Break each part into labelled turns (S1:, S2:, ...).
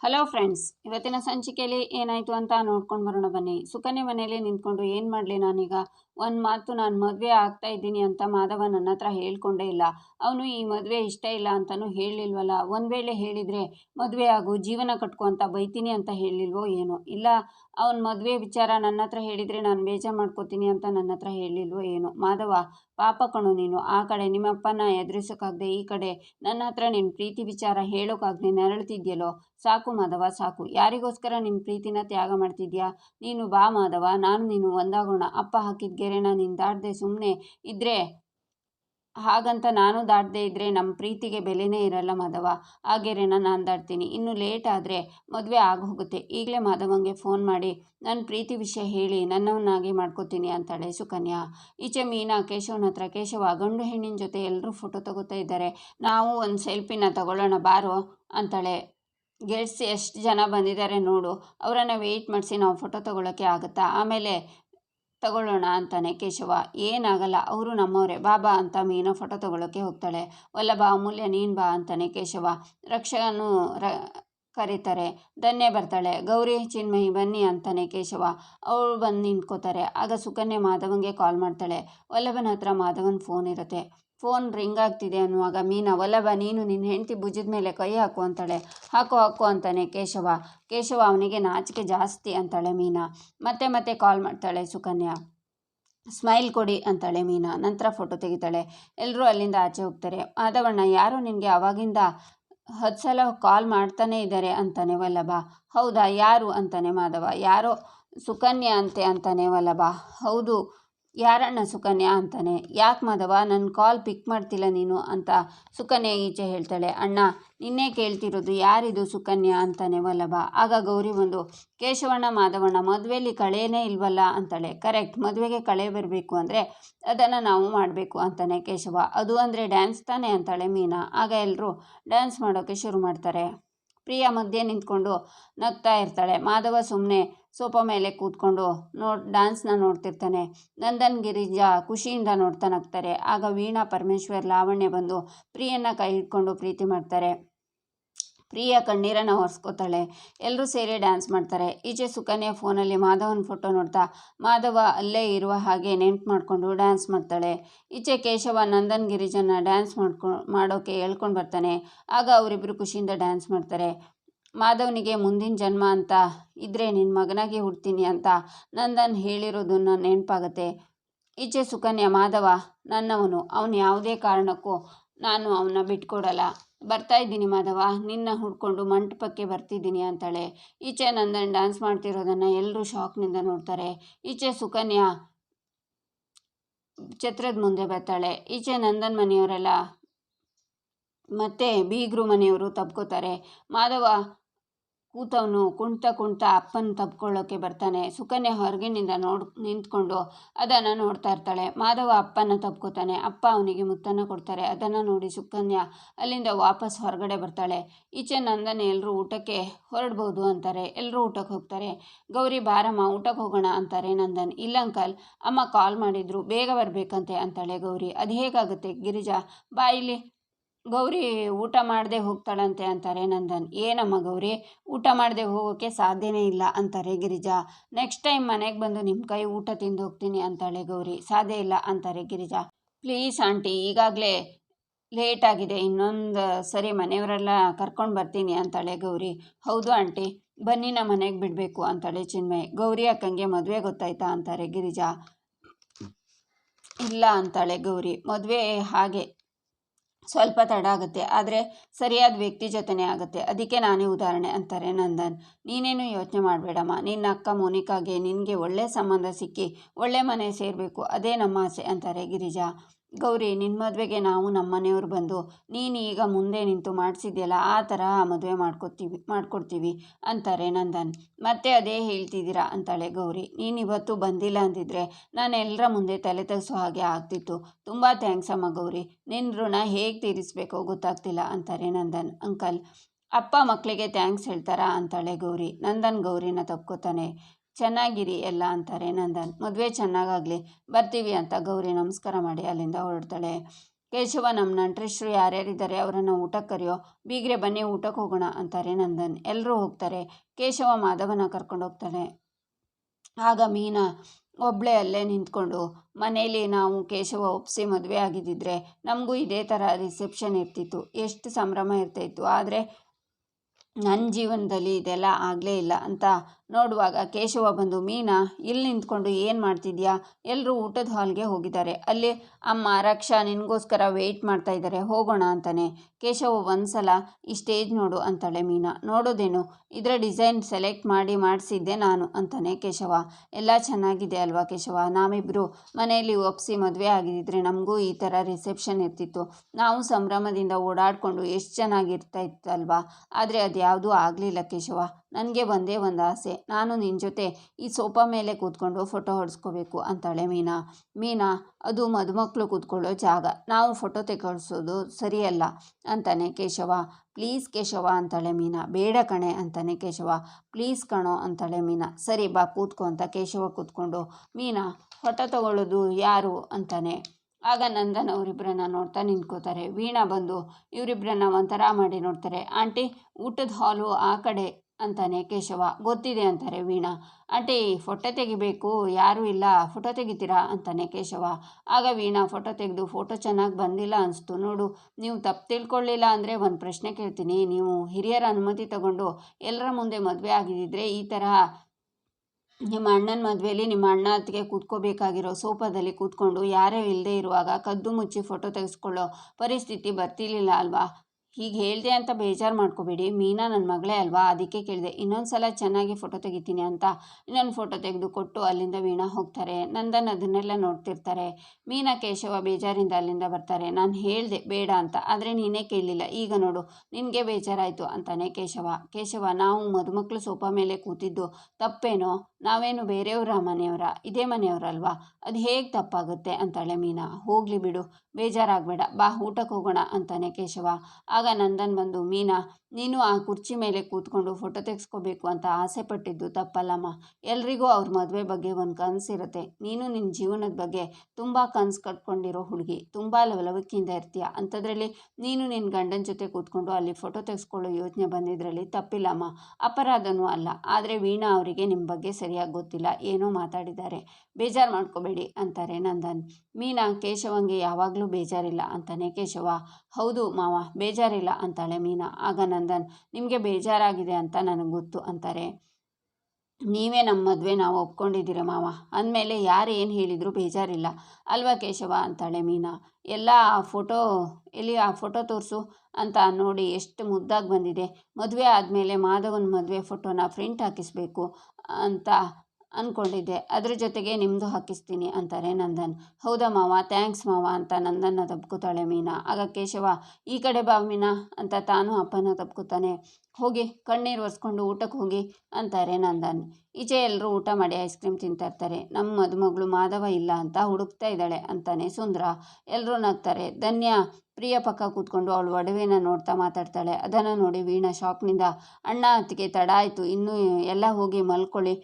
S1: Hello friends ಇವತ್ತಿನ ಸಂಚಿಕೆಯಲ್ಲಿ ಏನಾಯಿತು ಅಂತ ನೋಡ್ಕೊಂಡು ಬರೋಣ ಬನ್ನಿ. ಸುಕನ್ಯೆ ಮನೆಯಲ್ಲಿ ನಿಂತ್ಕೊಂಡು ಏನು ಮಾಡಲಿ ನಾನೀಗ? ಒಂದು ಮಾತು ನಾನು ಮದುವೆ ಆಗ್ತಾ ಇದ್ದೀನಿ ಅಂತ ಮಾಧವ ನನ್ನ ಹತ್ರ ಹೇಳ್ಕೊಂಡೇ ಇಲ್ಲ. ಅವನು ಈ ಮದುವೆ ಇಷ್ಟ ಇಲ್ಲ ಅಂತಲೂ ಹೇಳಿಲ್ವಲ್ಲ ಒಂದು ವೇಳೆ ಹೇಳಿದರೆ ಮದುವೆ ಆಗು, ಜೀವನ ಕಟ್ಕೊ ಅಂತ ಬೈತೀನಿ ಅಂತ ಹೇಳಿಲ್ವೋ ಏನೋ? ಇಲ್ಲ, ಅವನ ಮದುವೆ ವಿಚಾರ ನನ್ನ ಹತ್ರ ಹೇಳಿದರೆ ನಾನು ಬೇಜಾರು ಮಾಡ್ಕೋತೀನಿ ಅಂತ ನನ್ನ ಹತ್ರ ಹೇಳಿಲ್ವೋ ಏನೋ? ಮಾಧವ, ಪಾಪ ಕಣು ನೀನು. ಆ ಕಡೆ ನಿಮ್ಮಪ್ಪನ ಎದುರಿಸೋಕ್ಕಾಗದೆ ಈ ಕಡೆ ನನ್ನ ಹತ್ರ ನಿನ್ನ ಪ್ರೀತಿ ವಿಚಾರ ಹೇಳೋಕ್ಕಾಗದೆ ನರಳ್ತಿದ್ಯಲ್ಲೋ? ಸಾಕು ಮಾಧವ, ಸಾಕು. ಯಾರಿಗೋಸ್ಕರ ನಿನ್ನ ಪ್ರೀತಿನ ತ್ಯಾಗ ಮಾಡ್ತಿದ್ಯಾ? ನೀನು ಬಾ ಮಾಧವ, ನಾನು ನೀನು ಒಂದಾಗೋಣ. ಅಪ್ಪ ಹಾಕಿದ ಗೆರೆನ ನೀನು ದಾಟದೆ ಸುಮ್ಮನೆ ಇದ್ರೆ? ಹಾಗಂತ ನಾನು ದಾಟದೇ ಇದ್ದರೆ ನಮ್ಮ ಪ್ರೀತಿಗೆ ಬೆಲೆನೇ ಇರಲ್ಲ ಮಾಧವ. ಆ ನಾನು ದಾಟ್ತೀನಿ. ಇನ್ನು ಲೇಟ್ ಆದರೆ ಮದುವೆ ಆಗೋಗುತ್ತೆ. ಈಗಲೇ ಮಾಧವಂಗೆ ಫೋನ್ ಮಾಡಿ ನನ್ನ ಪ್ರೀತಿ ವಿಷಯ ಹೇಳಿ ನನ್ನವನ್ನಾಗಿ ಮಾಡ್ಕೋತೀನಿ ಅಂತಾಳೆ ಸುಕನ್ಯಾ. ಈಚೆ ಮೀನಾ ಕೇಶವನ ಹತ್ರ, ಕೇಶವ, ಗಂಡು ಹೆಣ್ಣಿನ ಜೊತೆ ಎಲ್ಲರೂ ಫೋಟೋ ತಗೋತಾ ಇದ್ದಾರೆ. ನಾವು ಒಂದು ಸೆಲ್ಫಿನ ತಗೊಳ್ಳೋಣ, ಬಾರೋ ಅಂತಾಳೆ. ಗೆಟ್ಸ್ ಎಷ್ಟು ಜನ ಬಂದಿದ್ದಾರೆ ನೋಡು. ಅವರನ್ನು ವೆಯ್ಟ್ ಮಾಡಿಸಿ ನಾವು ಫೋಟೋ ತಗೊಳ್ಳೋಕ್ಕೆ ಆಗುತ್ತಾ? ಆಮೇಲೆ ತಗೊಳ್ಳೋಣ ಅಂತಾನೆ ಕೇಶವ. ಏನಾಗಲ್ಲ, ಅವರು ನಮ್ಮವರೇ. ಬಾಬಾ ಅಂತ ಮೀನು ಫೋಟೋ ತಗೊಳ್ಳೋಕೆ ಹೋಗ್ತಾಳೆ. ಒಲ್ಲ ಬಾ ಅಮೂಲ್ಯ, ನೀನು ಬಾ ಅಂತಾನೆ ಕೇಶವ. ರಕ್ಷಕನು ರ, ಕರೀತಾರೆ. ಧನ್ಯ ಬರ್ತಾಳೆ. ಗೌರಿ, ಚಿನ್ಮಯಿ, ಬನ್ನಿ ಅಂತಾನೆ ಕೇಶವ. ಅವಳು ಬಂದು ನಿಂತ್ಕೋತಾರೆ. ಆಗ ಸುಕನ್ಯೆ, ಮಾಧವನ್ಗೆ ಕಾಲ್ ಮಾಡ್ತಾಳೆ. ವಲ್ಲಭನ ಹತ್ರ ಮಾಧವನ್ ಫೋನ್ ಇರುತ್ತೆ. ಫೋನ್ ರಿಂಗ್ ಆಗ್ತಿದೆ ಅನ್ನುವಾಗ, ಮೀನಾ, ವಲ್ಲಭ, ನೀನು ನಿನ್ನ ಹೆಂಡತಿ ಭುಜದ ಮೇಲೆ ಕೈ ಹಾಕು ಅಂತಾಳೆ. ಹಾಕು ಹಾಕು ಅಂತಾನೆ ಕೇಶವ. ಕೇಶವ ಅವನಿಗೆ ನಾಚಿಕೆ ಜಾಸ್ತಿ ಅಂತಾಳೆ ಮೀನಾ. ಮತ್ತೆ ಮತ್ತೆ ಕಾಲ್ ಮಾಡ್ತಾಳೆ ಸುಕನ್ಯಾ. ಸ್ಮೈಲ್ ಕೊಡಿ ಅಂತಾಳೆ ಮೀನಾ. ನಂತರ ಫೋಟೋ ತೆಗಿತಾಳೆ. ಎಲ್ಲರೂ ಅಲ್ಲಿಂದ ಆಚೆ ಹೋಗ್ತಾರೆ. ಆದವಣ್ಣ, ಯಾರು ನಿನಗೆ ಅವಾಗಿಂದ ಹತ್ತು ಸಲ ಕಾಲ್ ಮಾಡ್ತಾನೆ ಇದ್ದಾರೆ? ಅಂತಾನೆ ವಲ್ಲಭ. ಹೌದಾ, ಯಾರು? ಅಂತಾನೆ ಮಾಧವ. ಯಾರೋ? ಸುಕನ್ಯಾ ಅಂತೆ ಅಂತಾನೆ ವಲ್ಲಭ. ಹೌದು ಯಾರಣ್ಣ ಸುಕನ್ಯಾ ಅಂತಾನೆ. ಯಾಕೆ ಮಾಧವ ನನ್ನ ಕಾಲ್ ಪಿಕ್ ಮಾಡ್ತಿಲ್ಲ ನೀನು ಅಂತ ಸುಕನ್ಯಾ ಈಚೆ ಹೇಳ್ತಾಳೆ. ಅಣ್ಣ, ನಿನ್ನೆ ಕೇಳ್ತಿರೋದು ಯಾರಿದು ಸುಕನ್ಯಾ ಅಂತಾನೆ ವಲ್ಲಭ. ಆಗ ಗೌರಿ ಒಂದು ಕೇಶವಣ್ಣ, ಮಾಧವಣ್ಣ ಮದುವೆಯಲ್ಲಿ ಕಳೆಯೇ ಇಲ್ವಲ್ಲ? ಅಂತಾಳೆ. ಕರೆಕ್ಟ್ ಮದುವೆಗೆ ಕಳೆ ಬರಬೇಕು ಅಂದರೆ ಅದನ್ನು ನಾವು ಮಾಡಬೇಕು, ಅಂತಾನೆ ಕೇಶವ. ಅದು ಅಂದರೆ ಡ್ಯಾನ್ಸ್ ತಾನೇ? ಅಂತಾಳೆ ಮೀನಾ. ಆಗ ಎಲ್ಲರೂ ಡ್ಯಾನ್ಸ್ ಮಾಡೋಕ್ಕೆ ಶುರು ಮಾಡ್ತಾರೆ. ಪ್ರಿಯ ಮಧ್ಯೆ ನಿಂತ್ಕೊಂಡು ನಗ್ತಾ ಇರ್ತಾಳೆ. ಮಾಧವ ಸುಮ್ಮನೆ ಸೋಫಾ ಮೇಲೆ ಕೂತ್ಕೊಂಡು ನೋ ಡ್ಯಾನ್ಸ್ನ ನೋಡ್ತಿರ್ತಾನೆ. ನಂದನ್ ಗಿರಿಜಾ ಖುಷಿಯಿಂದ ನೋಡ್ತಾ ನಗ್ತಾರೆ. ಆಗ ವೀಣಾ, ಪರಮೇಶ್ವರ್, ಲಾವಣ್ಯ ಬಂದು ಪ್ರಿಯನ್ನ ಕೈ ಹಿಡ್ಕೊಂಡು ಪ್ರೀತಿ ಮಾಡ್ತಾರೆ. ಪ್ರಿಯ ಕಣ್ಣೀರನ್ನು ಹೊರಿಸ್ಕೋತಾಳೆ ಎಲ್ಲರೂ ಸೇರಿ ಡ್ಯಾನ್ಸ್ ಮಾಡ್ತಾರೆ. ಈಚೆ ಸುಕನ್ಯಾ ಫೋನಲ್ಲಿ ಮಾಧವನ ಫೋಟೋ ನೋಡ್ತಾ ಮಾಧವ ಅಲ್ಲೇ ಇರುವ ಹಾಗೆ ನೆನ್ಪು ಮಾಡಿಕೊಂಡು ಡ್ಯಾನ್ಸ್ ಮಾಡ್ತಾಳೆ. ಈಚೆ ಕೇಶವ ನಂದನ್ ಗಿರಿಜನ್ನ ಡ್ಯಾನ್ಸ್ ಮಾಡ್ಕೊ ಮಾಡೋಕ್ಕೆ ಹೇಳ್ಕೊಂಡು ಬರ್ತಾನೆ. ಆಗ ಅವರಿಬ್ಬರು ಖುಷಿಯಿಂದ ಡ್ಯಾನ್ಸ್ ಮಾಡ್ತಾರೆ. ಮಾಧವನಿಗೆ ಮುಂದಿನ ಜನ್ಮ ಅಂತ ಇದ್ರೆ ನಿನ್ನ ಮಗನಾಗಿ ಹುಡ್ತೀನಿ ಅಂತ ನಂದನ್ ಹೇಳಿರೋದನ್ನ ನೆನಪಾಗತ್ತೆ. ಈಚೆ ಸುಕನ್ಯಾ ಮಾಧವ ನನ್ನವನು. ಅವನು ಯಾವುದೇ ಕಾರಣಕ್ಕೂ ನಾನು ಅವನ್ನ ಬಿಟ್ಕೊಡಲ್ಲ. ಬರ್ತಾ ಇದ್ದೀನಿ ಮಾಧವ. ನಿನ್ನ ಹುಡ್ಕೊಂಡು ಮಂಟಪಕ್ಕೆ ಬರ್ತಿದ್ದೀನಿ ಅಂತಾಳೆ. ಈಚೆ ನಂದನ್ ಡ್ಯಾನ್ಸ್ ಮಾಡ್ತಿರೋದನ್ನು ಎಲ್ಲರೂ ಶಾಕ್ನಿಂದ ನೋಡ್ತಾರೆ. ಈಚೆ ಸುಕನ್ಯಾ ಛತ್ರದ ಮುಂದೆ ಬರ್ತಾಳೆ. ಈಚೆ ನಂದನ್ ಮನೆಯವರೆಲ್ಲ ಮತ್ತೆ ಬೀಗರು ಮನೆಯವರು ತಬ್ಕೋತಾರೆ. ಮಾಧವ ಕೂತವನು ಕುಣ್ತಾ ಕುಣ್ತಾ ಅಪ್ಪನ ತಬ್ಕೊಳ್ಳೋಕೆ ಬರ್ತಾನೆ. ಸುಕನ್ಯ ಹೊರಗಿನಿಂದ ನೋಡ್, ನಿಂತ್ಕೊಂಡು ಅದನ್ನು ನೋಡ್ತಾ ಇರ್ತಾಳೆ. ಮಾಧವ ಅಪ್ಪನ ತಬ್ಕೋತಾನೆ. ಅಪ್ಪ ಅವನಿಗೆ ಮುತ್ತನ್ನು ಕೊಡ್ತಾರೆ. ಅದನ್ನು ನೋಡಿ ಸುಕನ್ಯಾ ಅಲ್ಲಿಂದ ವಾಪಸ್ ಹೊರಗಡೆ ಬರ್ತಾಳೆ. ಈಚೆ ನಂದನೆ ಎಲ್ಲರೂ ಊಟಕ್ಕೆ ಹೊರಡ್ಬೋದು ಅಂತಾರೆ. ಎಲ್ಲರೂ ಊಟಕ್ಕೆ ಹೋಗ್ತಾರೆ. ಗೌರಿ, ಬಾರಮ್ಮ, ಊಟಕ್ಕೆ ಹೋಗೋಣ ಅಂತಾರೆ ನಂದನ್. ಇಲ್ಲ ಅಂಕಲ್, ಅಮ್ಮ ಕಾಲ್ ಮಾಡಿದ್ರು, ಬೇಗ ಬರಬೇಕಂತೆ ಅಂತಾಳೆ ಗೌರಿ. ಅದು ಹೇಗಾಗುತ್ತೆ ಗಿರಿಜಾ? ಬಾಯಿಲಿ ಗೌರಿ ಊಟ ಮಾಡದೆ ಹೋಗ್ತಾಳಂತೆ ಅಂತಾರೆ ನಂದನ್. ಏನಮ್ಮ ಗೌರಿ? ಊಟ ಮಾಡದೆ ಹೋಗೋಕ್ಕೆ ಸಾಧ್ಯನೇ ಇಲ್ಲ ಅಂತಾರೆ ಗಿರಿಜಾ. ನೆಕ್ಸ್ಟ್ ಟೈಮ್ ಮನೆಗೆ ಬಂದು ನಿಮ್ಮ ಕೈ ಊಟ ತಿಂದು ಹೋಗ್ತೀನಿ ಅಂತಾಳೆ ಗೌರಿ. ಸಾಧ್ಯ ಇಲ್ಲ ಅಂತಾರೆ ಗಿರಿಜಾ. ಪ್ಲೀಸ್ ಆಂಟಿ ಈಗಾಗಲೇ ಲೇಟ್ ಆಗಿದೆ. ಇನ್ನೊಂದು ಸರಿ ಮನೆಯವರೆಲ್ಲ ಕರ್ಕೊಂಡು ಬರ್ತೀನಿ ಅಂತಾಳೆ ಗೌರಿ. ಹೌದು ಆಂಟಿ ಬನ್ನಿ ನಮ್ಮ ಮನೆಗೆ ಬಿಡಬೇಕು ಅಂತಾಳೆ ಚಿನ್ಮಯ್. ಗೌರಿ ಅಕ್ಕಂಗೆ ಮದುವೆ ಗೊತ್ತಾಯ್ತಾ ಅಂತಾರೆ ಗಿರಿಜಾ. ಇಲ್ಲ ಅಂತಾಳೆ ಗೌರಿ. ಮದುವೆ ಹಾಗೆ. ಸ್ವಲ್ಪ ತಡ ಆಗುತ್ತೆ, ಆದರೆ ಸರಿಯಾದ ವ್ಯಕ್ತಿ ಜೊತೆನೇ ಆಗುತ್ತೆ. ಅದಕ್ಕೆ ನಾನೇ ಉದಾಹರಣೆ ಅಂತಾರೆ ನಂದನ್. ನೀನೇನು ಯೋಚನೆ ಮಾಡಬೇಡಮ್ಮ. ನಿನ್ನ ಅಕ್ಕ ಮೋನಿಕಾಗೆ ನಿನಗೆ ಒಳ್ಳೆ ಸಂಬಂಧ ಸಿಕ್ಕಿ ಒಳ್ಳೆ ಮನೆ ಸೇರಬೇಕು. ಅದೇ ನಮ್ಮ ಆಸೆ ಅಂತಾರೆ ಗಿರಿಜಾ. ಗೌರಿ ನಿನ್ನ ಮದುವೆಗೆ ನಾವು ನಮ್ಮ ಮನೆಯವ್ರು ಬಂದು, ನೀನು ಈಗ ಮುಂದೆ ನಿಂತು ಮಾಡಿಸಿದ್ಯಲ್ಲ, ಆ ಥರ ಮದುವೆ ಮಾಡ್ಕೊತೀವಿ, ಮಾಡ್ಕೊಡ್ತೀವಿ ಅಂತಾರೆ ನಂದನ್. ಮತ್ತೆ ಅದೇ ಹೇಳ್ತಿದ್ದೀರಾ ಅಂತಾಳೆ ಗೌರಿ. ನೀನು ಇವತ್ತು ಬಂದಿಲ್ಲ ಅಂದಿದ್ರೆ ನಾನು ಎಲ್ಲರ ಮುಂದೆ ತಲೆ ತೆಗೆಸೋ ಹಾಗೆ ಆಗ್ತಿತ್ತು. ತುಂಬ ಥ್ಯಾಂಕ್ಸ್ ಅಮ್ಮ ಗೌರಿ. ನಿನ್ನ ಋಣ ಹೇಗೆ ತೀರಿಸ್ಬೇಕೋ ಗೊತ್ತಾಗ್ತಿಲ್ಲ ಅಂತಾರೆ ನಂದನ್. ಅಂಕಲ್, ಅಪ್ಪ ಮಕ್ಕಳಿಗೆ ಥ್ಯಾಂಕ್ಸ್ ಹೇಳ್ತಾರಾ ಅಂತಾಳೆ ಗೌರಿ. ನಂದನ್ ಗೌರಿನ ತಪ್ಕೋತಾನೆ. ಚೆನ್ನಾಗಿರಿ ಎಲ್ಲ ಅಂತಾರೆ, ನಂದನ್. ಮದುವೆ ಚೆನ್ನಾಗಾಗಲಿ. ಬರ್ತೀವಿ ಅಂತ ಗೌರಿ ನಮಸ್ಕಾರ ಮಾಡಿ ಅಲ್ಲಿಂದ ಹೊರಡ್ತಾಳೆ. ಕೇಶವ ನಮ್ಮ ನಂಟ್ರಿಷ್ರು ಯಾರ್ಯಾರಿದ್ದಾರೆ? ಅವರನ್ನು ಊಟಕ್ಕೆ ಕರೆಯೋ. ಬೀಗ್ರೆ ಬನ್ನಿ, ಊಟಕ್ಕೆ ಹೋಗೋಣ ಅಂತಾರೆ ನಂದನ್. ಎಲ್ಲರೂ ಹೋಗ್ತಾರೆ. ಕೇಶವ ಮಾಧವನ ಕರ್ಕೊಂಡು ಹೋಗ್ತಾನೆ ಆಗ ಮೀನಾ ಒಬ್ಬಳೇ ಅಲ್ಲೇ ನಿಂತ್ಕೊಂಡು, ಮನೇಲಿ ನಾವು ಕೇಶವ ಒಪ್ಪಿಸಿ ಮದುವೆ ಆಗಿದ್ದಿದ್ರೆ ನಮಗೂ ಇದೇ ಥರ ರಿಸೆಪ್ಷನ್ ಇರ್ತಿತ್ತು. ಎಷ್ಟು ಸಂಭ್ರಮ ಇರ್ತಾಯಿತ್ತು ಆದರೆ ನನ್ನ ಜೀವನದಲ್ಲಿ ಇದೆಲ್ಲ ಆಗಲೇ ಇಲ್ಲ ಅಂತ ನೋಡುವಾಗ ಕೇಶವ ಬಂದು, ಮೀನಾ, ಇಲ್ಲಿ ನಿಂತ್ಕೊಂಡು ಏನು ಮಾಡ್ತಿದ್ಯಾ? ಎಲ್ಲರೂ ಊಟದ ಹಾಲ್ಗೆ ಹೋಗಿದ್ದಾರೆ. ಅಲ್ಲಿ ಅಮ್ಮ, ರಕ್ಷಾ ನಿನಗೋಸ್ಕರ ವೆಯ್ಟ್ ಮಾಡ್ತಾ ಇದ್ದಾರೆ. ಹೋಗೋಣ ಅಂತಾನೆ. ಕೇಶವ ಒಂದು ಸಲ ಈ ಸ್ಟೇಜ್ ನೋಡು ಅಂತಾಳೆ ಮೀನಾ. ನೋಡೋದೇನು? ಇದರ ಡಿಸೈನ್ ಸೆಲೆಕ್ಟ್ ಮಾಡಿ ಮಾಡಿಸಿದ್ದೆ ನಾನು ಅಂತಾನೆ ಕೇಶವ. ಎಲ್ಲ ಚೆನ್ನಾಗಿದೆ ಅಲ್ವಾ ಕೇಶವ? ನಾವಿಬ್ಬರು ಮನೆಯಲ್ಲಿ ಒಪ್ಸಿ ಮದುವೆ ಆಗಿದ್ದರೆ ನಮಗೂ ಈ ಥರ ರಿಸೆಪ್ಷನ್ ಇರ್ತಿತ್ತು. ನಾವು ಸಂಭ್ರಮದಿಂದ ಓಡಾಡಿಕೊಂಡು ಎಷ್ಟು ಚೆನ್ನಾಗಿರ್ತಾ ಇತ್ತಲ್ವಾ? ಆದರೆ ಅದು ಯಾವುದೂ ಆಗಲಿಲ್ಲ ಕೇಶವ. ನನಗೆ ಒಂದೇ ಒಂದು ಆಸೆ. ನಾನು ನಿನ್ನ ಜೊತೆ ಈ ಸೋಫಾ ಮೇಲೆ ಕೂತ್ಕೊಂಡು ಫೋಟೋ ಹೊಡೆಸ್ಕೋಬೇಕು ಅಂತಾಳೆ ಮೀನಾ. ಮೀನಾ, ಅದು ಮದುಮಕ್ಕಳು ಕೂತ್ಕೊಳ್ಳೋ ಜಾಗ. ನಾವು ಫೋಟೋ ತೆಗೆಸೋದು ಸರಿಯಲ್ಲ ಅಂತಾನೆ ಕೇಶವ. ಪ್ಲೀಸ್ ಕೇಶವ, ಅಂತಾಳೆ ಮೀನಾ. ಬೇಡ ಕಣೆ, ಅಂತಾನೆ ಕೇಶವ. ಪ್ಲೀಸ್ ಕಣೋ, ಅಂತಾಳೆ ಮೀನಾ. ಸರಿ ಬಾ, ಕೂತ್ಕೊ, ಅಂತ ಕೇಶವ ಕೂತ್ಕೊಂಡು. ಮೀನಾ ಫೋಟೋ ತಗೊಳ್ಳೋದು ಯಾರು? ಅಂತಾನೆ. ಆಗ ನಂದನ್ ಅವರಿಬ್ಬರನ್ನ ನೋಡ್ತಾ ನಿಂತ್ಕೋತಾರೆ. ವೀಣಾ ಬಂದು ಇವರಿಬ್ಬರನ್ನ ಒಂಥರ ಮಾಡಿ ನೋಡ್ತಾರೆ. ಆಂಟಿ, ಊಟದ ಹಾಲು ಆ ಕಡೆ ಅಂತಾನೆ ಕೇಶವ. ಗೊತ್ತಿದೆ ಅಂತಾರೆ ವೀಣಾ. ಆಂಟಿ ಫೋಟೋ ತೆಗಿಬೇಕು? ಯಾರೂ ಇಲ್ಲ. ಫೋಟೋ ತೆಗಿತೀರಾ? ಅಂತಾನೆ ಕೇಶವ. ಆಗ ವೀಣಾ ಫೋಟೋ ತೆಗೆದು ಫೋಟೋ ಚೆನ್ನಾಗಿ ಬಂದಿಲ್ಲ ಅನಿಸ್ತು. ನೋಡು, ನೀವು ತಪ್ಪು ತಿಳ್ಕೊಳ್ಳಿಲ್ಲ ಅಂದರೆ ಒಂದು ಪ್ರಶ್ನೆ ಕೇಳ್ತೀನಿ. ನೀವು ಹಿರಿಯರ ಅನುಮತಿ ತಗೊಂಡು ಎಲ್ಲರ ಮುಂದೆ ಮದುವೆ ಆಗಿದ್ದಿದ್ರೆ ಈ ಥರ ನಿಮ್ಮ ಅಣ್ಣನ ಮದುವೆಯಲ್ಲಿ ನಿಮ್ಮ ಅಣ್ಣ ಅತ್ತಿಗೆ ಕೂತ್ಕೋಬೇಕಾಗಿರೋ ಸೋಫಾದಲ್ಲಿ ಕೂತ್ಕೊಂಡು ಯಾರೇ ಇಲ್ಲದೆ ಇರುವಾಗ ಕದ್ದು ಮುಚ್ಚಿ ಫೋಟೋ ತೆಗೆಸ್ಕೊಳ್ಳೋ ಪರಿಸ್ಥಿತಿ ಬರ್ತಿರ್ಲಿಲ್ಲ ಅಲ್ವಾ? ಹೀಗೆ ಹೇಳಿದೆ ಅಂತ ಬೇಜಾರು ಮಾಡ್ಕೋಬೇಡಿ. ಮೀನಾ ನನ್ನ ಮಗಳೇ ಅಲ್ವಾ? ಅದಕ್ಕೆ ಕೇಳಿದೆ, ಇನ್ನೊಂದು ಸಲ ಚೆನ್ನಾಗಿ ಫೋಟೋ ತೆಗಿತೀನಿ ಅಂತ ಇನ್ನೊಂದು ಫೋಟೋ ತೆಗೆದು ಕೊಟ್ಟು ಅಲ್ಲಿಂದ ವೀಣಾ ಹೋಗ್ತಾರೆ. ನಂದನ್ ಅದನ್ನೆಲ್ಲ ನೋಡ್ತಿರ್ತಾರೆ. ಮೀನಾ, ಕೇಶವ ಬೇಜಾರಿಂದ ಅಲ್ಲಿಂದ ಬರ್ತಾರೆ. ನಾನು ಹೇಳಿದೆ, ಬೇಡ ಅಂತ. ಆದರೆ ನೀನೇ ಕೇಳಲಿಲ್ಲ ಈಗ ನೋಡು ನಿನಗೆ ಬೇಜಾರಾಯಿತು ಅಂತಾನೆ ಕೇಶವ. ಕೇಶವ, ನಾವು ಮದುಮಕ್ಕಳು ಸೋಫಾ ಮೇಲೆ ಕೂತಿದ್ದು ತಪ್ಪೇನೋ? ನಾವೇನು ಬೇರೆಯವರ ಮನೆಯವರ? ಇದೇ ಮನೆಯವರಲ್ವಾ ಅದು ಹೇಗೆ ತಪ್ಪಾಗುತ್ತೆ? ಅಂತಾಳೆ ಮೀನಾ. ಹೋಗಲಿ ಬಿಡು, ಬೇಜಾರಾಗಬೇಡ. ಬಾ ಊಟಕ್ಕೆ ಹೋಗೋಣ ಅಂತಾನೆ ಕೇಶವ. ಆಗ ನಂದನ್ ಬಂದು, ಮೀನಾ, ನೀನು ಆ ಕುರ್ಚಿ ಮೇಲೆ ಕೂತ್ಕೊಂಡು ಫೋಟೋ ತೆಗೆಸ್ಕೋಬೇಕು ಅಂತ ಆಸೆ ಪಟ್ಟಿದ್ದು ತಪ್ಪಲ್ಲಮ್ಮ. ಎಲ್ರಿಗೂ ಅವ್ರ ಮದುವೆ ಬಗ್ಗೆ ಒಂದು ಕನಸಿರುತ್ತೆ ನೀನು ನಿನ್ನ ಜೀವನದ ಬಗ್ಗೆ ತುಂಬ ಕನಸು ಕಟ್ಕೊಂಡಿರೋ ಹುಡುಗಿ. ತುಂಬ ಲವಲವಿಕೆಯಿಂದ ಇರ್ತೀಯ. ಅಂಥದ್ರಲ್ಲಿ ನೀನು ನಿನ್ನ ಗಂಡನ ಜೊತೆ ಕೂತ್ಕೊಂಡು ಅಲ್ಲಿ ಫೋಟೋ ತೆಗೆಸ್ಕೊಳ್ಳೋ ಯೋಚನೆ ಬಂದಿದ್ರಲ್ಲಿ ತಪ್ಪಿಲ್ಲಮ್ಮ. ಅಪರಾಧನೂ ಅಲ್ಲ. ಆದರೆ ವೀಣಾ ಅವರಿಗೆ ನಿಮ್ಮ ಬಗ್ಗೆ ಸರಿಯಾಗಿ ಗೊತ್ತಿಲ್ಲ. ಏನೋ ಮಾತಾಡಿದ್ದಾರೆ. ಬೇಜಾರು ಮಾಡ್ಕೋಬೇಡಿ, ಅಂತಾರೆ ನಂದನ್. ಮೀನಾ, ಕೇಶವಂಗೆ ಯಾವಾಗಲೂ ಬೇಜಾರಿಲ್ಲ ಅಂತಾನೆ ಕೇಶವ. ಹೌದು ಮಾವ, ಬೇಜಾರಿಲ್ಲ ಅಂತಾಳೆ ಮೀನಾ. ಆಗ ನಂದನ್, ನಿಮಗೆ ಬೇಜಾರಾಗಿದೆ ಅಂತ ನನಗೆ ಗೊತ್ತು ಅಂತಾರೆ. ನೀವೇ ನಮ್ಮ ಮದುವೆ ನಾವು ಒಪ್ಕೊಂಡಿದ್ದೀರ ಮಾವ. ಅಂದಮೇಲೆ ಯಾರು ಏನು ಹೇಳಿದರೂ ಬೇಜಾರಿಲ್ಲ. ಅಲ್ವಾ ಕೇಶವ ಅಂತಾಳೆ ಮೀನಾ. ಎಲ್ಲ ಆ ಫೋಟೋ, ಎಲ್ಲಿ ಆ ಫೋಟೋ ತೋರಿಸು ಅಂತ ನೋಡಿ ಎಷ್ಟು ಮುದ್ದಾಗಿ ಬಂದಿದೆ. ಮದುವೆ ಆದಮೇಲೆ ಮಾಧವನ ಮದುವೆ ಫೋಟೋನ ಪ್ರಿಂಟ್ ಹಾಕಿಸ್ಬೇಕು ಅಂತ ಅಂದ್ಕೊಂಡಿದ್ದೆ ಅದ್ರ ಜೊತೆಗೆ ನಿಮ್ಮದು ಹಾಕಿಸ್ತೀನಿ ಅಂತಾರೆ ನಂದನ್. ಹೌದಾ ಮಾವ? ಥ್ಯಾಂಕ್ಸ್ ಮಾವ ಅಂತ ನಂದನ್ನ ತಬ್ಕೋತಾಳೆ ಮೀನಾ. ಆಗ ಕೇಶವ, ಈ ಕಡೆ ಬಾ ಮೀನಾ ಅಂತ ತಾನು ಅಪ್ಪನ ತಬ್ಕೋತಾನೆ ಹೋಗಿ, ಕಣ್ಣೀರು ಒರೆಸ್ಕೊಂಡು ಊಟಕ್ಕೆ ಹೋಗಿ ಅಂತಾರೆ ನಂದನ್. ಈಚೆ ಎಲ್ಲರೂ ಊಟ ಮಾಡಿ ಐಸ್ ಕ್ರೀಮ್ ತಿಂತಾ ಇರ್ತಾರೆ. ನಮ್ಮ ಮದುಮಗಳು ಮಾಧವ ಇಲ್ಲ ಅಂತ ಹುಡುಕ್ತಾ ಇದ್ದಾಳೆ ಅಂತಾನೆ ಸುಂದರ. ಎಲ್ಲರೂ ನಗ್ತಾರೆ. ಧನ್ಯ, ಪ್ರಿಯ ಪಕ್ಕ ಕೂತ್ಕೊಂಡು ಅವಳು ಒಡವೆನ ನೋಡ್ತಾ ಮಾತಾಡ್ತಾಳೆ. ಅದನ್ನು ನೋಡಿ ವೀಣಾ ಶಾಕ್ನಿಂದ ಅಣ್ಣ, ಅತ್ತಿಗೆ ತಡ ಆಯಿತು. ಇನ್ನೂ ಎಲ್ಲ ಹೋಗಿ ಮಲ್ಕೊಳ್ಳಿ.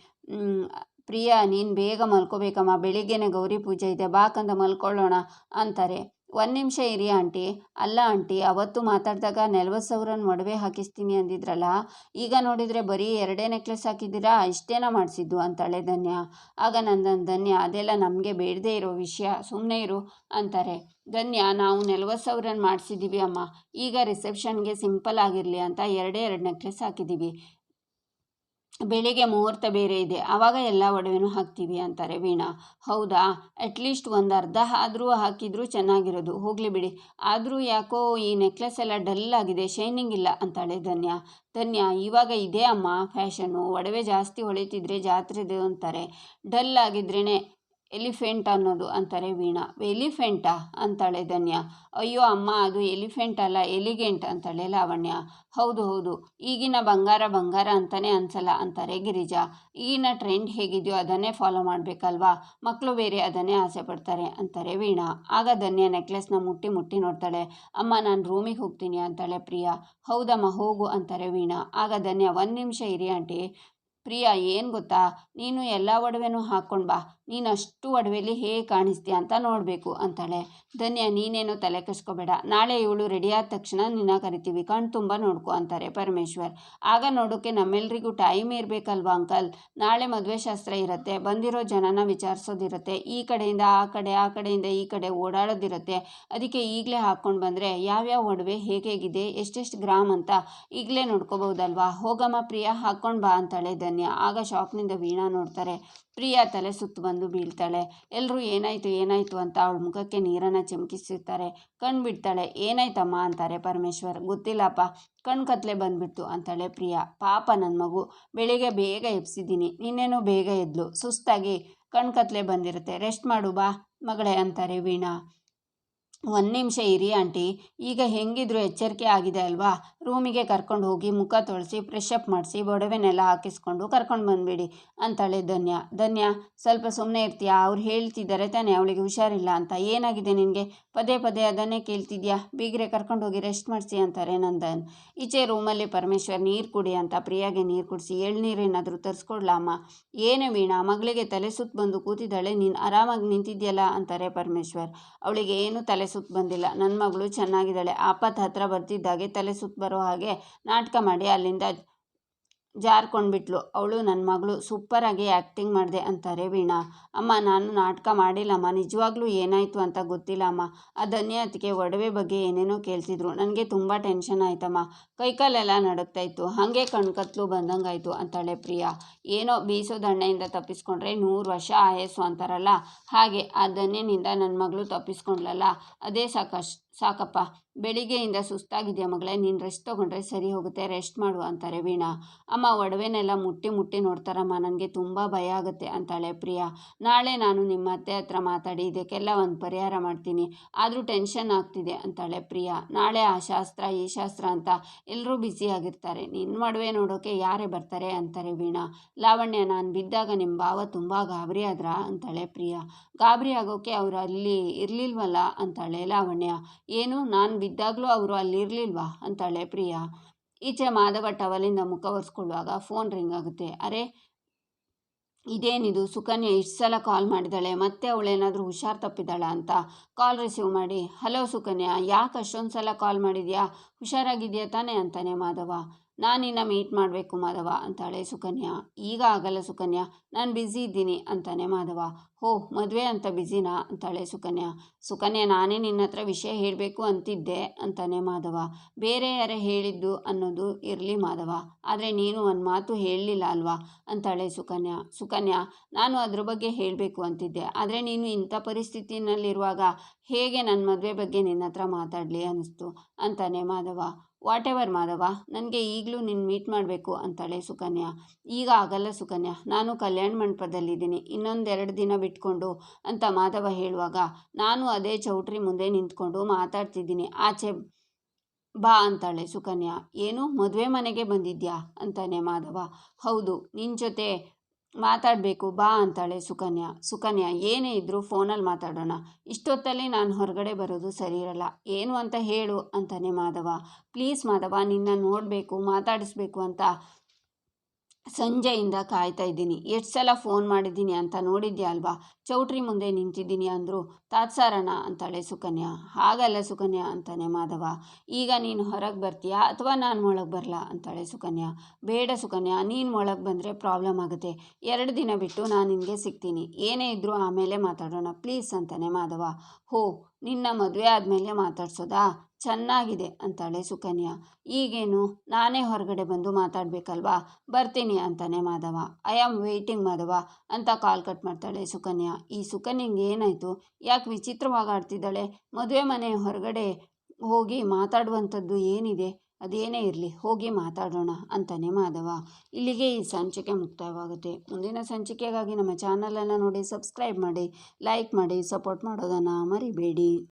S1: ಪ್ರಿಯಾ, ನೀನು ಬೇಗ ಮಲ್ಕೋಬೇಕಮ್ಮ. ಬೆಳಿಗ್ಗೆನೆ ಗೌರಿ ಪೂಜೆ ಇದೆ. ಬಾಕಂದ ಮಲ್ಕೊಳ್ಳೋಣ ಅಂತಾರೆ. ಒಂದು ನಿಮಿಷ ಇರಿ ಆಂಟಿ. ಅಲ್ಲ ಆಂಟಿ, ಅವತ್ತು ಮಾತಾಡಿದಾಗ ನಲ್ವತ್ತು ಸಾವಿರನ ಒಡವೆ ಹಾಕಿಸ್ತೀನಿ ಅಂದಿದ್ರಲ್ಲ? ಈಗ ನೋಡಿದರೆ ಬರೀ ಎರಡೇ ನೆಕ್ಲೆಸ್ ಹಾಕಿದ್ದೀರಾ? ಇಷ್ಟೇನ ಮಾಡಿಸಿದ್ದು? ಅಂತಾಳೆ ಧನ್ಯ. ಆಗ ನಂದನ್ ಧನ್ಯ, ಅದೆಲ್ಲ ನಮಗೆ ಬೇಡದೇ ಇರೋ ವಿಷಯ. ಸುಮ್ಮನೆ ಇರು ಅಂತಾರೆ. ಧನ್ಯ, ನಾವು ನಲ್ವತ್ತು ಸಾವಿರನ ಮಾಡಿಸಿದ್ದೀವಿ ಅಮ್ಮ. ಈಗ ರಿಸೆಪ್ಷನ್ಗೆ ಸಿಂಪಲ್ ಆಗಿರಲಿ ಅಂತ ಎರಡೇ ಎರಡು ನೆಕ್ಲೆಸ್ ಹಾಕಿದ್ದೀವಿ ಬೆಳಿಗ್ಗೆ ಮುಹೂರ್ತ ಬೇರೆ ಇದೆ. ಆವಾಗ ಎಲ್ಲ ಒಡವೆನೂ ಹಾಕ್ತೀವಿ ಅಂತಾರೆ ವೀಣಾ. ಹೌದಾ? ಅಟ್ಲೀಸ್ಟ್ ಒಂದು ಅರ್ಧ ಆದರೂ ಹಾಕಿದರೂ ಚೆನ್ನಾಗಿರೋದು. ಹೋಗಲಿ ಬಿಡಿ. ಆದರೂ ಯಾಕೋ ಈ ನೆಕ್ಲೆಸ್ ಎಲ್ಲ ಡಲ್ ಆಗಿದೆ ಶೈನಿಂಗ್ ಇಲ್ಲ ಅಂತಾಳೆ ಧನ್ಯ. ಧನ್ಯ, ಇವಾಗ ಇದೇ ಅಮ್ಮ ಫ್ಯಾಷನು ಒಡವೆ ಜಾಸ್ತಿ ಹೊಳಿತಿದ್ರೆ ಜಾತ್ರೆದು ಅಂತಾರೆ. ಡಲ್ ಆಗಿದ್ರೇ ಎಲಿಫೆಂಟ್ ಅನ್ನೋದು ಅಂತಾರೆ ವೀಣಾ. ಎಲಿಫೆಂಟಾ? ಅಂತಾಳೆ ಧನ್ಯ. ಅಯ್ಯೋ ಅಮ್ಮ, ಅದು ಎಲಿಫೆಂಟ್ ಅಲ್ಲ, ಎಲಿಗೆಂಟ್ ಅಂತಾಳೆ ಲಾವಣ್ಯ. ಹೌದು ಹೌದು. ಈಗಿನ ಬಂಗಾರ ಬಂಗಾರ ಅಂತಲೇ ಅನ್ಸಲ್ಲ ಅಂತಾರೆ ಗಿರಿಜಾ. ಈಗಿನ ಟ್ರೆಂಡ್ ಹೇಗಿದೆಯೋ ಅದನ್ನೇ ಫಾಲೋ ಮಾಡಬೇಕಲ್ವಾ? ಮಕ್ಕಳು ಬೇರೆ ಅದನ್ನೇ ಆಸೆ ಪಡ್ತಾರೆ ಅಂತಾರೆ ವೀಣಾ. ಆಗ ಧನ್ಯ ನೆಕ್ಲೆಸ್ನ ಮುಟ್ಟಿ ಮುಟ್ಟಿ ನೋಡ್ತಾಳೆ. ಅಮ್ಮ, ನಾನು ರೂಮಿಗೆ ಹೋಗ್ತೀನಿ ಅಂತಾಳೆ ಪ್ರಿಯಾ. ಹೌದಮ್ಮ, ಹೋಗು ಅಂತಾರೆ ವೀಣಾ. ಆಗ ಧನ್ಯ, ಒಂದು ನಿಮಿಷ ಇರಿ ಆಂಟಿ. ಪ್ರಿಯಾ, ಏನು ಗೊತ್ತಾ? ನೀನು ಎಲ್ಲ ಒಡವೆನೂ ಹಾಕ್ಕೊಂಡು ಬಾ. ನೀನು ಅಷ್ಟು ಒಡವೆಲಿ ಹೇಗೆ ಕಾಣಿಸ್ತೀಯ ಅಂತ ನೋಡಬೇಕು ಅಂತಾಳೆ. ಧನ್ಯ, ನೀನೇನು ತಲೆ ಕಸ್ಕೋಬೇಡ ನಾಳೆ ಇವಳು ರೆಡಿಯಾದ ತಕ್ಷಣ ನಿನ್ನ ಕರಿತೀವಿ. ಕಣ್ ತುಂಬ ನೋಡ್ಕೊ ಅಂತಾರೆ ಪರಮೇಶ್ವರ್. ಆಗ ನೋಡೋಕ್ಕೆ ನಮ್ಮೆಲ್ರಿಗೂ ಟೈಮ್ ಇರಬೇಕಲ್ವಾ ಅಂಕಲ್? ನಾಳೆ ಮದುವೆ ಶಾಸ್ತ್ರ ಇರುತ್ತೆ. ಬಂದಿರೋ ಜನನ ವಿಚಾರಿಸೋದಿರುತ್ತೆ. ಈ ಕಡೆಯಿಂದ, ಆ ಕಡೆ, ಆ ಕಡೆಯಿಂದ, ಈ ಕಡೆ ಓಡಾಡೋದಿರುತ್ತೆ. ಅದಕ್ಕೆ ಈಗಲೇ ಹಾಕ್ಕೊಂಡು ಬಂದರೆ ಯಾವ್ಯಾವ ಒಡವೆ ಹೇಗೆ ಹೇಗಿದೆ ಎಷ್ಟೆಷ್ಟು ಗ್ರಾಮ್ ಅಂತ ಈಗಲೇ ನೋಡ್ಕೋಬಹುದಲ್ವಾ? ಹೋಗಮ್ಮ ಪ್ರಿಯಾ, ಹಾಕ್ಕೊಂಡು ಬಾ ಅಂತಾಳೆ ಧನ್ಯ. ಆಗ ಶಾಕ್ನಿಂದ ವೀಣಾ ನೋಡ್ತಾರೆ, ಪ್ರಿಯಾ ತಲೆ ಸುತ್ತು ಬಂದು ಬೀಳ್ತಾಳೆ. ಎಲ್ಲರೂ ಏನಾಯಿತು ಏನಾಯಿತು ಅಂತ ಅವಳ ಮುಖಕ್ಕೆ ನೀರನ್ನು ಚಮಕಿಸುತ್ತಾರೆ. ಕಣ್ಣು ಬಿಡ್ತಾಳೆ, ಏನಾಯ್ತಮ್ಮ? ಅಂತಾರೆ ಪರಮೇಶ್ವರ್. ಗೊತ್ತಿಲ್ಲಪ್ಪ ಕಣ್ಣು ಕತ್ಲೆ ಬಂದ್ಬಿಡ್ತು ಅಂತಾಳೆ ಪ್ರಿಯಾ. ಪಾಪ ನನ್ನ ಮಗು, ಬೆಳಿಗ್ಗೆ ಬೇಗ ಎಬ್ಸಿದ್ದೀನಿ. ನಿನ್ನೇನೋ ಬೇಗ ಎದ್ಲು. ಸುಸ್ತಾಗಿ ಕಣ್ಕತ್ಲೆ ಬಂದಿರುತ್ತೆ. ರೆಸ್ಟ್ ಮಾಡು, ಬಾ ಮಗಳೇ ಅಂತಾರೆ ವೀಣಾ. ಒಂದು ನಿಮಿಷ ಇರಿ ಆಂಟಿ. ಈಗ ಹೆಂಗಿದ್ರು ಎಚ್ಚರಿಕೆ ಆಗಿದೆ ಅಲ್ವಾ? ರೂಮಿಗೆ ಕರ್ಕೊಂಡು ಹೋಗಿ ಮುಖ ತೊಳೆಸಿ ಫ್ರೆಶ್ ಅಪ್ ಮಾಡಿಸಿ ಬೊಡವೆನೆಲ್ಲ ಹಾಕಿಸ್ಕೊಂಡು ಕರ್ಕೊಂಡು ಬಂದುಬಿಡಿ ಅಂತಾಳೆ ಧನ್ಯ. ಧನ್ಯ, ಸ್ವಲ್ಪ ಸುಮ್ಮನೆ ಇರ್ತೀಯಾ? ಅವ್ರು ಹೇಳ್ತಿದ್ದಾರೆ ತಾನೇ, ಅವಳಿಗೆ ಹುಷಾರಿಲ್ಲ ಅಂತ. ಏನಾಗಿದೆ ನಿನಗೆ? ಪದೇ ಪದೇ ಅದನ್ನೇ ಕೇಳ್ತಿದ್ಯಾ? ಬೀಗ್ರೆ ಕರ್ಕೊಂಡು ಹೋಗಿ ರೆಸ್ಟ್ ಮಾಡಿಸಿ ಅಂತಾರೆ ನಂದನ್. ಈಚೆ ರೂಮಲ್ಲಿ ಪರಮೇಶ್ವರ್ ನೀರು ಕುಡಿ ಅಂತ ಪ್ರಿಯಾಗೆ ನೀರು ಕುಡಿಸಿ ಎಳ್ನೀರೇನಾದರೂ ತರಿಸ್ಕೊಡ್ಲಾ ಅಮ್ಮ ಏನು ವೀಣಾ, ಮಗಳಿಗೆ ತಲೆ ಸುತ್ತ ಬಂದು ಕೂತಿದ್ದಾಳೆ, ನೀನು ಆರಾಮಾಗಿ ನಿಂತಿದ್ಯಲ್ಲ? ಅಂತಾರೆ ಪರಮೇಶ್ವರ್. ಅವಳಿಗೆ ಏನು ತಲೆ ಸುತ್ತು ಬಂದಿಲ್ಲ. ನನ್ನ ಮಗಳು ಚೆನ್ನಾಗಿದ್ದಾಳೆ. ಆಪತ್ತು ಹತ್ರ ಬರ್ತಿದ್ದಾಗೆ ತಲೆ ಸುತ್ತು ಬರೋ ಹಾಗೆ ನಾಟಕ ಮಾಡಿ ಅಲ್ಲಿಂದ ಜಾರ್ಕೊಂಡ್ಬಿಟ್ಲು. ಅವಳು ನನ್ನ ಮಗಳು ಸೂಪರಾಗಿ ಆ್ಯಕ್ಟಿಂಗ್ ಮಾಡಿದೆ ಅಂತಾರೆ ವೀಣಾ. ಅಮ್ಮ, ನಾನು ನಾಟಕ ಮಾಡಿಲ್ಲಮ್ಮ. ನಿಜವಾಗ್ಲೂ ಏನಾಯಿತು ಅಂತ ಗೊತ್ತಿಲ್ಲ ಅಮ್ಮ ಆ ಧನ್ಯತಿಗೆ ಒಡವೆ ಬಗ್ಗೆ ಏನೇನೋ ಕೇಳ್ತಿದ್ರು. ನನಗೆ ತುಂಬ ಟೆನ್ಷನ್ ಆಯ್ತಮ್ಮ. ಕೈಕಾಲೆಲ್ಲ ನಡುಕ್ತಾ ಇತ್ತು. ಹಾಗೆ ಕಣ್ಕತ್ಲು ಬಂದಂಗಾಯ್ತು ಅಂತಾಳೆ ಪ್ರಿಯಾ. ಏನೋ ಬೀಸೋ ದಣ್ಣೆಯಿಂದ ತಪ್ಪಿಸ್ಕೊಂಡ್ರೆ ನೂರು ವರ್ಷ ಆಯಸ್ಸು ಅಂತಾರಲ್ಲ. ಹಾಗೆ ಆ ಧನ್ಯನಿಂದ ನನ್ನ ಮಗಳು ತಪ್ಪಿಸ್ಕೊಂಡ್ಲಲ್ಲ. ಅದೇ ಸಾಕಷ್ಟು ಸಾಕಪ್ಪ, ಬೆಳಿಗ್ಗೆಯಿಂದ ಸುಸ್ತಾಗಿದೆಯಾ ಮಗಳೇ? ನೀನು ರೆಸ್ಟ್ ತೊಗೊಂಡ್ರೆ ಸರಿ ಹೋಗುತ್ತೆ ರೆಸ್ಟ್ ಮಾಡು ಅಂತಾರೆ ವೀಣಾ. ಅಮ್ಮ, ಒಡವೆನೆಲ್ಲ ಮುಟ್ಟಿ ಮುಟ್ಟಿ ನೋಡ್ತಾರಮ್ಮ, ನನಗೆ ತುಂಬ ಭಯ ಆಗುತ್ತೆ ಅಂತಾಳೆ ಪ್ರಿಯಾ. ನಾಳೆ ನಾನು ನಿಮ್ಮ ಅತ್ತೆ ಹತ್ರ ಮಾತಾಡಿ, ಇದಕ್ಕೆಲ್ಲ ಒಂದು ಪರಿಹಾರ ಮಾಡ್ತೀನಿ. ಆದರೂ ಟೆನ್ಷನ್ ಆಗ್ತಿದೆ ಅಂತಾಳೆ ಪ್ರಿಯಾ. ನಾಳೆ ಆ ಶಾಸ್ತ್ರ, ಈ ಶಾಸ್ತ್ರ ಅಂತ ಎಲ್ಲರೂ ಬ್ಯುಸಿಯಾಗಿರ್ತಾರೆ ನಿನ್ನ ಮಡುವೆ ನೋಡೋಕೆ ಯಾರೇ ಬರ್ತಾರೆ ಅಂತಾರೆ ವೀಣಾ. ಲಾವಣ್ಯ, ನಾನು ಬಿದ್ದಾಗ ನಿಮ್ಮ ಭಾವ ತುಂಬ ಗಾಬರಿ ಆದ್ರಾ? ಅಂತಾಳೆ ಪ್ರಿಯಾ. ಗಾಬರಿ ಆಗೋಕೆ ಅವರು ಅಲ್ಲಿ ಇರಲಿಲ್ವಲ್ಲ? ಅಂತಾಳೆ ಲಾವಣ್ಯ. ಏನು? ನಾನು ಬಿದ್ದಾಗಲೂ ಅವರು ಅಲ್ಲಿರಲಿಲ್ವಾ? ಅಂತಾಳೆ ಪ್ರಿಯಾ. ಈಚೆ ಮಾಧವ ಟವಲಿಂದ ಮುಖ ಒರೆಸ್ಕೊಳ್ಳುವಾಗ ಫೋನ್ ರಿಂಗ್ ಆಗುತ್ತೆ. ಅರೆ, ಇದೇನಿದು? ಸುಕನ್ಯಾ ಇಷ್ಟು ಸಲ ಕಾಲ್ ಮಾಡಿದಾಳೆ. ಮತ್ತೆ ಅವಳೇನಾದರೂ ಹುಷಾರು ತಪ್ಪಿದ್ದಾಳ ಅಂತ ಕಾಲ್ ರಿಸೀವ್ ಮಾಡಿ, ಹಲೋ ಸುಕನ್ಯಾ, ಯಾಕೆ ಅಷ್ಟೊಂದು ಸಲ ಕಾಲ್ ಮಾಡಿದ್ಯಾ? ಹುಷಾರಾಗಿದೆಯಾ ತಾನೇ? ಅಂತಾನೆ ಮಾಧವ. ನಾನಿನ್ನ ಮೀಟ್ ಮಾಡಬೇಕು ಮಾಧವ ಅಂತಾಳೆ ಸುಕನ್ಯಾ. ಈಗ ಆಗಲ್ಲ ಸುಕನ್ಯಾ, ನಾನು ಬ್ಯುಸಿ ಇದ್ದೀನಿ ಅಂತಾನೆ ಮಾಧವ. ಹೋ, ಮದುವೆ ಅಂತ ಬ್ಯುಸಿನಾ ಅಂತಾಳೆ ಸುಕನ್ಯಾ. ಸುಕನ್ಯಾ, ನಾನೇ ನಿನ್ನ ಹತ್ರ ವಿಷಯ ಹೇಳಬೇಕು ಅಂತಿದ್ದೆ ಅಂತಾನೆ ಮಾಧವ. ಬೇರೆ ಯಾರೇ ಹೇಳಿದ್ದು ಅನ್ನೋದು ಇರಲಿ ಮಾಧವ. ಆದರೆ ನೀನು ಒಂದು ಮಾತು ಹೇಳಲಿಲ್ಲ ಅಲ್ವಾ ಅಂತಾಳೆ ಸುಕನ್ಯಾ. ಸುಕನ್ಯಾ, ನಾನು ಅದ್ರ ಬಗ್ಗೆ ಹೇಳಬೇಕು ಅಂತಿದ್ದೆ. ಆದರೆ ನೀನು ಇಂಥ ಪರಿಸ್ಥಿತಿನಲ್ಲಿರುವಾಗ ಹೇಗೆ ನನ್ನ ಮದುವೆ ಬಗ್ಗೆ ನಿನ್ನ ಹತ್ರ ಮಾತಾಡಲಿ ಅನ್ನಿಸ್ತು ಅಂತಾನೆ ಮಾಧವ. What ever Madhava. ನನಗೆ ಈಗಲೂ ನಿನ್ನ ಮೀಟ್ ಮಾಡಬೇಕು ಅಂತಾಳೆ ಸುಕನ್ಯಾ. ಈಗ ಆಗಲ್ಲ ಸುಕನ್ಯಾ. ನಾನು ಕಲ್ಯಾಣ ಮಂಟಪದಲ್ಲಿದ್ದೀನಿ. ಇನ್ನೊಂದೆರಡು ದಿನ ಬಿಟ್ಕೊಂಡು ಅಂತ ಮಾಧವ ಹೇಳುವಾಗ ನಾನು ಅದೇ ಚೌಟ್ರಿ ಮುಂದೆ ನಿಂತ್ಕೊಂಡು ಮಾತಾಡ್ತಿದ್ದೀನಿ. ಆಚೆ ಬಾ ಅಂತಾಳೆ ಸುಕನ್ಯಾ. ಏನು? ಮದುವೆ ಮನೆಗೆ ಬಂದಿದ್ಯಾ? ಅಂತಾನೆ ಮಾಧವ. ಹೌದು ನಿನ್ನ ಜೊತೆ ಮಾತಾಡಬೇಕು, ಬಾ ಅಂತಾಳೆ ಸುಕನ್ಯಾ. ಸುಕನ್ಯಾ, ಏನೇ ಇದ್ದರೂ ಫೋನಲ್ಲಿ ಮಾತಾಡೋಣ. ಇಷ್ಟೊತ್ತಲ್ಲಿ ನಾನು ಹೊರಗಡೆ ಬರೋದು ಸರಿ ಇರಲ್ಲ ಏನು ಅಂತ ಹೇಳು ಅಂತಾನೆ ಮಾಧವ. ಪ್ಲೀಸ್ ಮಾಧವ, ನಿನ್ನ ನೋಡಬೇಕು, ಮಾತಾಡಿಸ್ಬೇಕು ಅಂತ ಸಂಜೆಯಿಂದ ಕಾಯ್ತಾ ಇದ್ದೀನಿ. ಎಷ್ಟು ಸಲ ಫೋನ್ ಮಾಡಿದ್ದೀನಿ ಅಂತ ನೋಡಿದ್ಯಾ ಅಲ್ವಾ? ಚೌಟ್ರಿ ಮುಂದೆ ನಿಂತಿದ್ದೀನಿ ಅಂದರು ತಾತ್ಸಾರಣ ಅಂತಾಳೆ ಸುಕನ್ಯಾ. ಹಾಗಲ್ಲ ಸುಕನ್ಯಾ ಅಂತಾನೆ ಮಾಧವ. ಈಗ ನೀನು ಹೊರಗೆ ಬರ್ತೀಯಾ ಅಥವಾ ನಾನು ಒಳಗೆ ಬರಲಾ? ಅಂತಾಳೆ ಸುಕನ್ಯಾ. ಬೇಡ ಸುಕನ್ಯಾ, ನೀನು ಒಳಗೆ ಬಂದರೆ ಪ್ರಾಬ್ಲಮ್ ಆಗುತ್ತೆ. ಎರಡು ದಿನ ಬಿಟ್ಟು ನಾನು ನಿನಗೆ ಸಿಗ್ತೀನಿ. ಏನೇ ಇದ್ದರೂ ಆಮೇಲೆ ಮಾತಾಡೋಣ, ಪ್ಲೀಸ್ ಅಂತಾನೆ ಮಾಧವ. ಹೋ, ನಿನ್ನ ಮದುವೆ ಆದಮೇಲೆ ಮಾತಾಡ್ಸೋದಾ? ಚೆನ್ನಾಗಿದೆ ಅಂತಾಳೆ ಸುಕನ್ಯಾ. ಈಗೇನು? ನಾನೇ ಹೊರಗಡೆ ಬಂದು ಮಾತಾಡಬೇಕಲ್ವಾ? ಬರ್ತೀನಿ ಅಂತಾನೆ Madhava. I am waiting Madhava ಅಂತ ಕಾಲ್ ಕಟ್ ಮಾಡ್ತಾಳೆ ಸುಕನ್ಯಾ. ಈ ಸುಕನ್ಯಂಗೆ ಏನಾಯಿತು? ಯಾಕೆ ವಿಚಿತ್ರವಾಗಿ ಆಡ್ತಿದ್ದಾಳೆ? ಮದುವೆ ಮನೆ ಹೊರಗಡೆ ಹೋಗಿ ಮಾತಾಡುವಂಥದ್ದು ಏನಿದೆ? ಅದೇನೇ ಇರಲಿ, ಹೋಗಿ ಮಾತಾಡೋಣ ಅಂತಾನೆ ಮಾಧವ. ಇಲ್ಲಿಗೆ ಈ ಸಂಚಿಕೆ ಮುಕ್ತಾಯವಾಗುತ್ತೆ. ಮುಂದಿನ ಸಂಚಿಕೆಗಾಗಿ ನಮ್ಮ ಚಾನಲನ್ನು ನೋಡಿ, ಸಬ್ಸ್ಕ್ರೈಬ್ ಮಾಡಿ, ಲೈಕ್ ಮಾಡಿ, ಸಪೋರ್ಟ್ ಮಾಡೋದನ್ನು ಮರಿಬೇಡಿ.